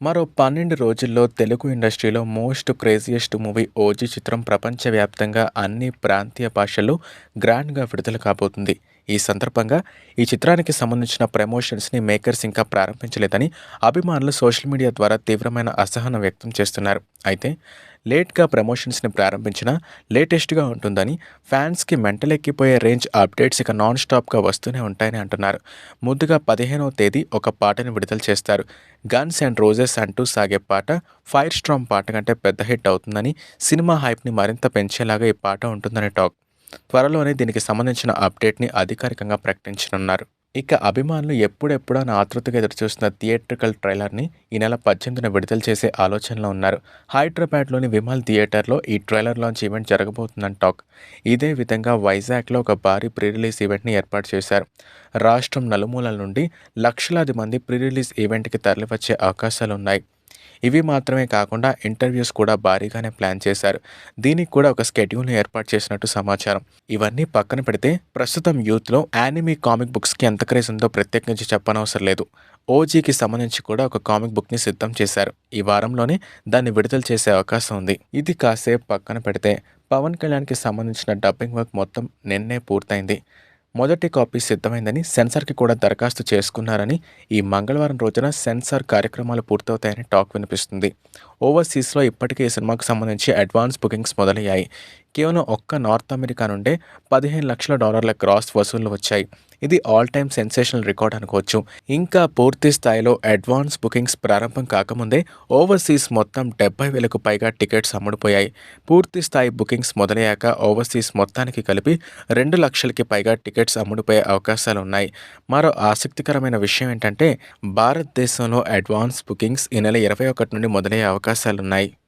మరో పన్నెండు రోజుల్లో తెలుగు ఇండస్ట్రీలో మోస్ట్ క్రేజియెస్ట్ మూవీ ఓజీ చిత్రం ప్రపంచవ్యాప్తంగా అన్ని ప్రాంతీయ భాషల్లో గ్రాండ్గా విడుదల కాబోతుంది. ఈ సందర్భంగా ఈ చిత్రానికి సంబంధించిన ప్రమోషన్స్ని మేకర్స్ ఇంకా ప్రారంభించలేదని అభిమానులు సోషల్ మీడియా ద్వారా తీవ్రమైన అసహనం వ్యక్తం చేస్తున్నారు. అయితే లేట్గా ప్రమోషన్స్ని ప్రారంభించినా లేటెస్ట్గా ఉంటుందని ఫ్యాన్స్కి మెంటలెక్కిపోయే రేంజ్ అప్డేట్స్ ఇక నాన్ స్టాప్గా వస్తూనే ఉంటాయని అంటున్నారు. ముందుగా పదిహేనవ తేదీ ఒక పాటని విడుదల చేస్తారు. గన్స్ అండ్ రోజెస్ అంటూ సాగే పాట ఫైర్ స్ట్రామ్ పాట కంటే పెద్ద హిట్ అవుతుందని సినిమా హైప్ని మరింత పెంచేలాగా ఈ పాట ఉంటుందని టాక్. త్వరలోనే దీనికి సంబంధించిన అప్డేట్ని అధికారికంగా ప్రకటించనున్నారు. ఇక అభిమానులు ఎప్పుడెప్పుడు ఆతృతగా ఎదురుచూస్తున్న థియేట్రికల్ ట్రైలర్ని ఈ నెల పద్దెనిమిదిన విడుదల చేసే ఆలోచనలో ఉన్నారు. హైదరాబాద్లోని విమల్ థియేటర్లో ఈ ట్రైలర్ లాంచ్ ఈవెంట్ జరగబోతుందని టాక్. ఇదే విధంగా వైజాగ్లో ఒక భారీ ప్రీ రిలీజ్ ఈవెంట్ని ఏర్పాటు చేశారు. రాష్ట్రం నలుమూలల నుండి లక్షలాది మంది ప్రీ రిలీజ్ ఈవెంట్కి తరలివచ్చే అవకాశాలు ఉన్నాయి ఇవి మాత్రమే కాకుండా ఇంటర్వ్యూస్ కూడా భారీగానే ప్లాన్ చేశారు. దీనికి కూడా ఒక స్కెడ్యూల్ని ఏర్పాటు చేసినట్టు సమాచారం. ఇవన్నీ పక్కన పెడితే ప్రస్తుతం యూత్లో యానిమీ కామిక్ బుక్స్కి ఎంత క్రేజ్ ఉందో ప్రత్యేకించి చెప్పనవసరం లేదు. ఓజీకి సంబంధించి కూడా ఒక కామిక్ బుక్ని సిద్ధం చేశారు. ఈ వారంలోనే దాన్ని విడుదల చేసే అవకాశం ఉంది. ఇది కాసేపు పక్కన పెడితే పవన్ కళ్యాణ్కి సంబంధించిన డబ్బింగ్ వర్క్ మొత్తం నిన్నే పూర్తయింది. మొదటి కాపీ సిద్ధమైందని సెన్సార్కి కూడా దరఖాస్తు చేసుకున్నారని ఈ మంగళవారం రోజున సెన్సార్ కార్యక్రమాలు పూర్తవుతాయని టాక్ వినిపిస్తుంది. ఓవర్సీస్లో ఇప్పటికే ఈ సినిమాకు సంబంధించి అడ్వాన్స్ బుకింగ్స్ మొదలయ్యాయి. కేవలం ఒక్క నార్త్ అమెరికా నుండే పదిహేను లక్షల డాలర్ల క్రాస్ వసూళ్ళు వచ్చాయి. ఇది ఆల్ టైమ్ సెన్సేషనల్ రికార్డ్ అనుకోవచ్చు. ఇంకా పూర్తి స్థాయిలో అడ్వాన్స్ బుకింగ్స్ ప్రారంభం కాకముందే ఓవర్సీస్ మొత్తం డెబ్బై వేలకు పైగా టికెట్స్ అమ్ముడుపోయాయి. పూర్తి స్థాయి బుకింగ్స్ మొదలయ్యాక ఓవర్సీస్ మొత్తానికి కలిపి రెండు లక్షలకి పైగా టికెట్స్ అమ్ముడుపోయే అవకాశాలు ఉన్నాయి మరో ఆసక్తికరమైన విషయం ఏంటంటే భారతదేశంలో అడ్వాన్స్ బుకింగ్స్ ఈ నెల ఇరవై ఒకటి నుండి మొదలయ్యే అవకాశాలున్నాయి.